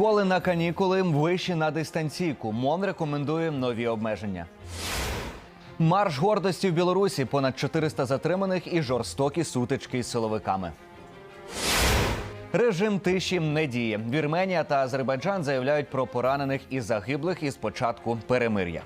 Школи на канікули, виші на дистанційку. МОН рекомендує нові обмеження. Марш гордості в Білорусі. Понад 400 затриманих і жорстокі сутички з силовиками. Режим тиші не діє. Вірменія та Азербайджан заявляють про поранених і загиблих із початку перемир'я.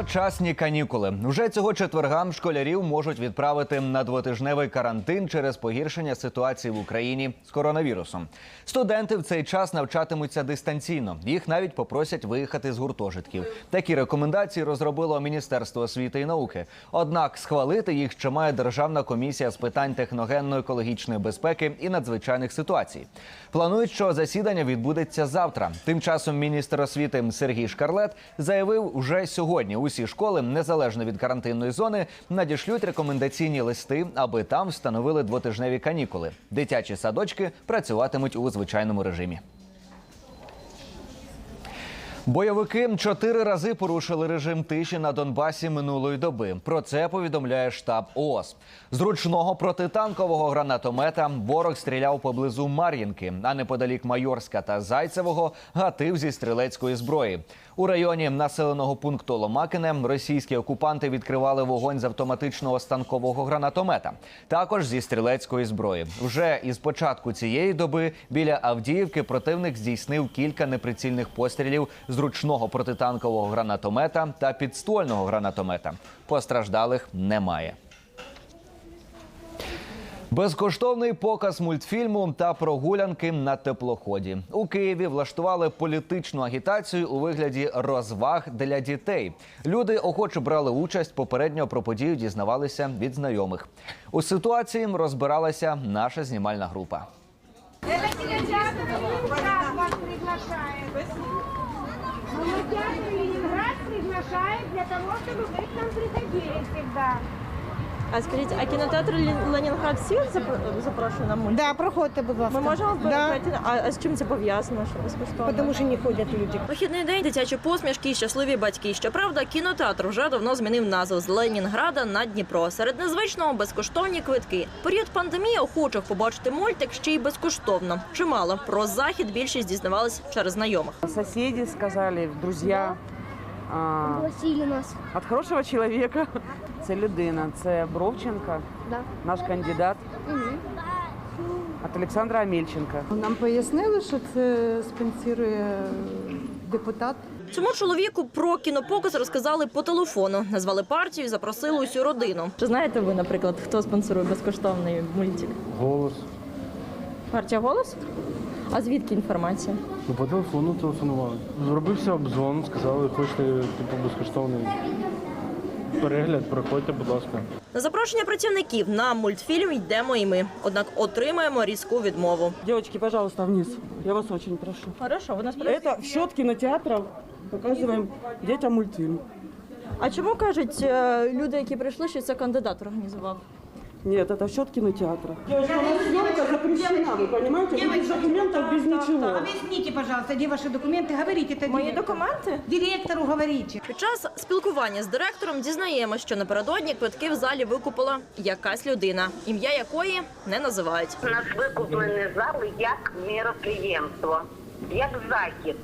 Дочасні канікули вже цього четверга школярів можуть відправити на двотижневий карантин через погіршення ситуації в Україні з коронавірусом. Студенти в цей час навчатимуться дистанційно. Їх навіть попросять виїхати з гуртожитків. Такі рекомендації розробило Міністерство освіти і науки. Однак схвалити їх ще має Державна комісія з питань техногенно-екологічної безпеки і надзвичайних ситуацій. Планують, що засідання відбудеться завтра. Тим часом міністр освіти Сергій Шкарлет заявив, вже сьогодні усі школи, незалежно від карантинної зони, надішлють рекомендаційні листи, аби там встановили двотижневі канікули. Дитячі садочки працюватимуть у звичайному режимі. Бойовики чотири рази порушили режим тиші на Донбасі минулої доби. Про це повідомляє штаб ООС. З ручного протитанкового гранатомета ворог стріляв поблизу Мар'їнки, а неподалік Майорська та Зайцевого гатив зі стрілецької зброї. У районі населеного пункту Ломакине російські окупанти відкривали вогонь з автоматичного станкового гранатомета, також зі стрілецької зброї. Вже із початку цієї доби біля Авдіївки противник здійснив кілька неприцільних пострілів з ручного протитанкового гранатомета та підствольного гранатомета. Постраждалих немає. Безкоштовний показ мультфільму та прогулянки на теплоході у Києві влаштували політичну агітацію у вигляді розваг для дітей. Люди охоче брали участь. Попередньо про подію дізнавалися від знайомих. У ситуації розбиралася наша знімальна група. Кинотеатр Ленинград. Приглашает для того, чтобы вы к нам приходили всегда. А скажіть, а кінотеатр Лен- Ленінград всіх запро- запрошує на мульт? Да, проходьте, будь ласка. Ми можемо да? А, а з чим це пов'язано? Що безкоштовно? Тому що не ходять люди. Вихідний день, дитячі посмішки, і щасливі батьки. Щоправда, кінотеатр вже давно змінив назву з Ленінграда на Дніпро. Серед незвичного безкоштовні квитки. Період пандемії охочих побачити мультик ще й безкоштовно. Чимало про захід більшість дізнавались через знайомих. Соседи сказали, друзья. А, Пригласили нас. от хорошого чоловіка. Це людина, це Бровченко, Да. наш кандидат. От Олександра Амельченка. Нам пояснили, що це спонсорує депутат. Цьому чоловіку про кінопоказ розказали по телефону. Назвали партію, запросили усю родину. Чи знаєте ви, наприклад, хто спонсорує безкоштовний мультик? Голос. Партія голос? А звідки інформація? Ну, по телефону телефонували. Зробився обзвон, сказали, хочете типу безкоштовний перегляд, проходьте, будь ласка. На запрошення працівників на мультфільм йдемо і ми. Однак отримаємо різку відмову. Девочки, пожалуйста, вниз. Я вас очень прошу. Хорошо, ви нас Это в счет кинотеатра показываем детям мультфильм. А чому кажуть е, люди, які прийшли, що це кандидат організував? Нет, это в счет кинотеатра. Девочка, у нас съемка запрещена, вы понимаете? Без документов, без ничего. Объясните, пожалуйста, где ваши документы? Говорите это Мої директору. документи? Директору говорите. Під час спілкування з директором дізнаємось, що напередодні квитки в залі викупила якась людина, ім'я якої не називають. У нас викуплені зали як міроприємство, як захід.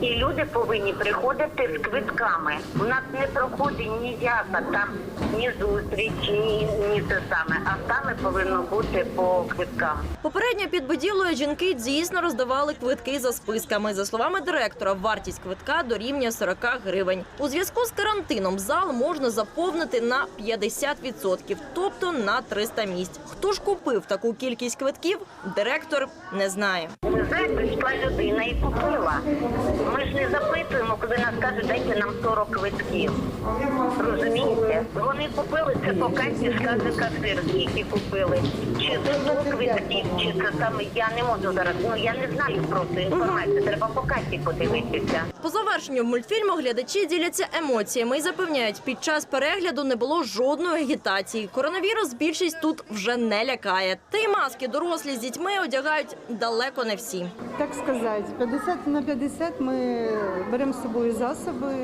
І люди повинні приходити з квитками. У нас не проходить ніяка там ні зустріч, ні, ні те саме, а саме повинно бути по квиткам. Попередньо під будівлею жінки дійсно роздавали квитки за списками. За словами директора, вартість квитка дорівнює 40 гривень. У зв'язку з карантином зал можна заповнити на 50%, тобто на 300 місць. Хто ж купив таку кількість квитків, директор не знає. Знаєте, прийшла людина і купила. Ми ж не запитуємо, коли нас кажуть, дайте нам 40 квитків. Розумієте? Вони купили це по касі, скаже касир, скільки купили. Чи це 100 квитків, чи це саме я не можу зараз. Ну я не знаю про цю інформацію. Треба по касі подивитися. По завершенню мультфільму глядачі діляться емоціями і запевняють, під час перегляду не було жодної агітації. Коронавірус більшість тут вже не лякає. Та й маски дорослі з дітьми одягають далеко не всі. Так сказати, 50 на 50 ми беремо з собою засоби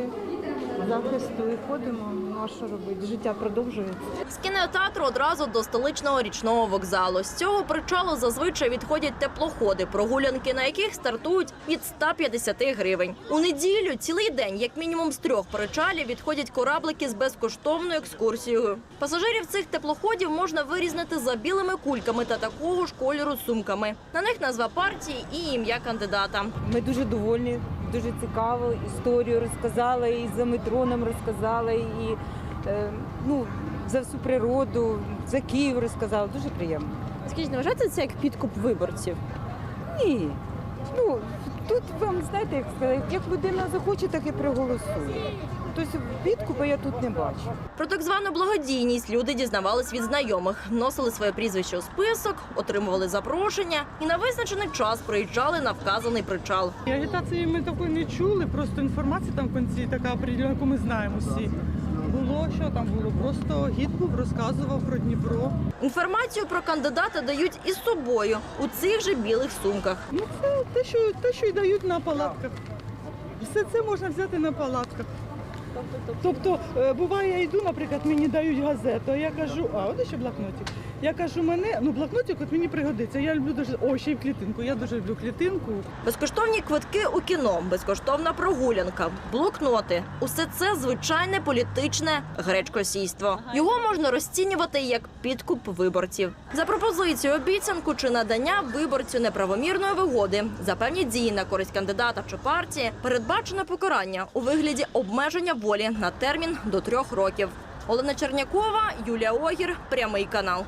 захисту і ходимо. Ну а що робити? Життя продовжується. З кінотеатру одразу до столичного річного вокзалу. З цього причалу зазвичай відходять теплоходи, прогулянки на яких стартують від 150 гривень. У неділю цілий день, як мінімум з трьох причалів, відходять кораблики з безкоштовною екскурсією. Пасажирів цих теплоходів можна вирізнити за білими кульками та такого ж кольору сумками. На них назва партії і ім'я кандидата. Ми дуже довольні, дуже цікаво. Історію розказала, і за метро нам розказали, і е, ну, за всю природу, за Київ розказала. Дуже приємно. Скажіть, не вважаєте це як підкуп виборців? Ні. Ну, тут вам знаєте, як сказати, як людина захоче, так і проголосує. Тобто підкупу я тут не бачу. Про так звану благодійність люди дізнавались від знайомих, вносили своє прізвище у список, отримували запрошення і на визначений час приїжджали на вказаний причал. Агітації ми такої не чули, просто інформація там в кінці така определена, яку ми знаємо всі. Було, що там було? Просто гід був, розказував про Дніпро. Інформацію про кандидата дають із собою у цих же білих сумках. Ну це те, що те, що й дають на палатках. Все це можна взяти на палатках. Тобто, е, буває, я йду, наприклад, мені дають газету, а я кажу, а от ще блокнотик. Я кажу, мене, ну блокнотик от мені пригодиться. Я люблю дуже, о, ще й в клітинку. Я дуже люблю клітинку. Безкоштовні квитки у кіно, безкоштовна прогулянка, блокноти усе це звичайне політичне гречкосійство. Його можна розцінювати як підкуп виборців. За пропозицію, обіцянку чи надання виборцю неправомірної вигоди за певні дії на користь кандидата чи партії передбачено покарання у вигляді обмеження волі на термін до трьох років. Олена Чернякова, Юлія Огір, прямий канал.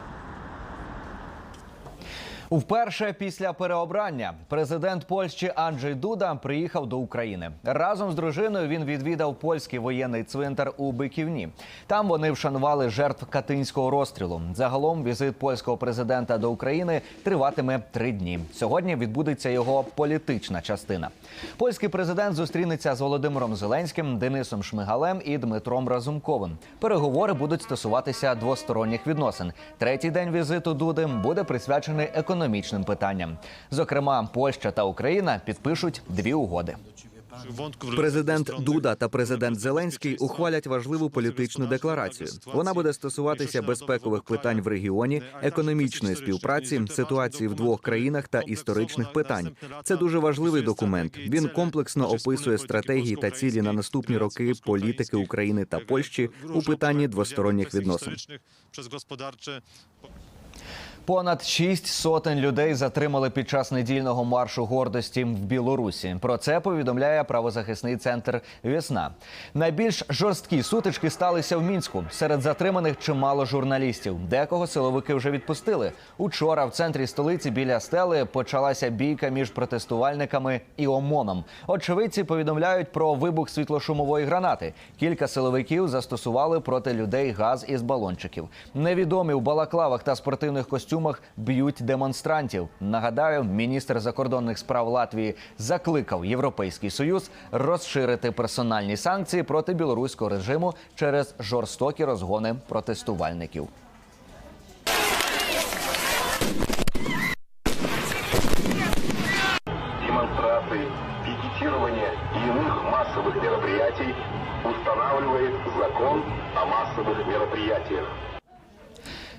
Вперше після переобрання президент Польщі Анджей Дуда приїхав до України. Разом з дружиною він відвідав польський воєнний цвинтар у Биківні. Там вони вшанували жертв катинського розстрілу. Загалом візит польського президента до України триватиме три дні. Сьогодні відбудеться його політична частина. Польський президент зустрінеться з Володимиром Зеленським, Денисом Шмигалем і Дмитром Разумковим. Переговори будуть стосуватися двосторонніх відносин. Третій день візиту Дуди буде присвячений економічним питанням. Зокрема, Польща та Україна підпишуть дві угоди. Президент Дуда та президент Зеленський ухвалять важливу політичну декларацію. Вона буде стосуватися безпекових питань в регіоні, економічної співпраці, ситуації в двох країнах та історичних питань. Це дуже важливий документ. Він комплексно описує стратегії та цілі на наступні роки політики України та Польщі у питанні двосторонніх відносин. Понад шість сотень людей затримали під час недільного маршу гордості в Білорусі. Про це повідомляє правозахисний центр Весна. Найбільш жорсткі сутички сталися в мінську. Серед затриманих чимало журналістів. Декого силовики вже відпустили. Учора в центрі столиці біля стели почалася бійка між протестувальниками і ОМОНом. Очевидці повідомляють про вибух світлошумової гранати. Кілька силовиків застосували проти людей газ із балончиків. Невідомі в балаклавах та спортивних костюмах б'ють демонстрантів. Нагадаю, міністр закордонних справ Латвії закликав Європейський союз розширити персональні санкції проти білоруського режиму через жорстокі розгони протестувальників. демонстраций, пикетирования и иных массовых мероприятий устанавливает закон о массовых мероприятиях.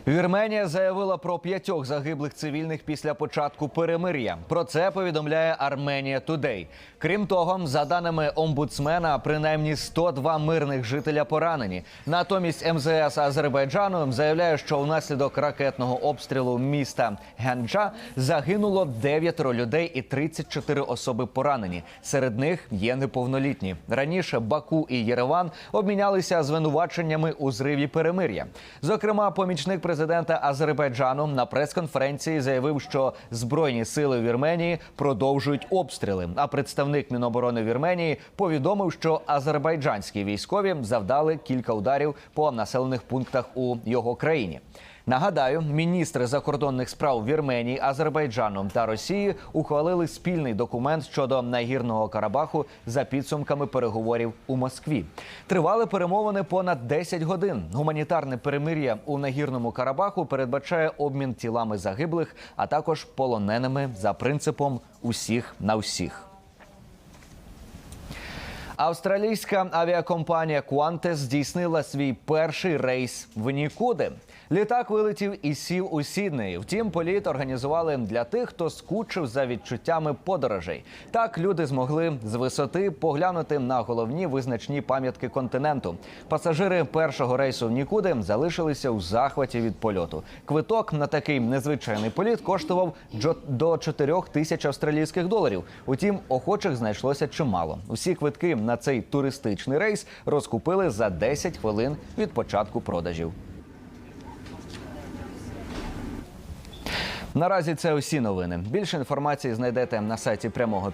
Вірменія заявила про п'ятьох загиблих цивільних після початку перемир'я. Про це повідомляє Арменія Тудей. Крім того, за даними омбудсмена, принаймні 102 мирних жителя поранені. Натомість МЗС Азербайджану заявляє, що внаслідок ракетного обстрілу міста Генджа загинуло дев'ятеро людей і 34 особи поранені. Серед них є неповнолітні. Раніше Баку і Єреван обмінялися звинуваченнями у зриві перемир'я. Зокрема, помічник президента президента Азербайджану на прес-конференції заявив, що збройні сили Вірменії продовжують обстріли. А представник Міноборони Вірменії повідомив, що азербайджанські військові завдали кілька ударів по населених пунктах у його країні. Нагадаю, міністри закордонних справ Вірменії, Азербайджану та Росії ухвалили спільний документ щодо нагірного Карабаху за підсумками переговорів у Москві. Тривали перемовини понад 10 годин. Гуманітарне перемир'я у нагірному Карабаху передбачає обмін тілами загиблих, а також полоненими за принципом усіх на всіх. Австралійська авіакомпанія Qantas здійснила свій перший рейс в нікуди. Літак вилетів і сів у Сіднеї. Втім, політ організували для тих, хто скучив за відчуттями подорожей. Так люди змогли з висоти поглянути на головні визначні пам'ятки континенту. Пасажири першого рейсу в нікуди залишилися у захваті від польоту. Квиток на такий незвичайний політ коштував до 4 тисяч австралійських доларів. Утім, охочих знайшлося чимало. Усі квитки на цей туристичний рейс розкупили за 10 хвилин від початку продажів. Наразі це усі новини. Більше інформації знайдете на сайті прямого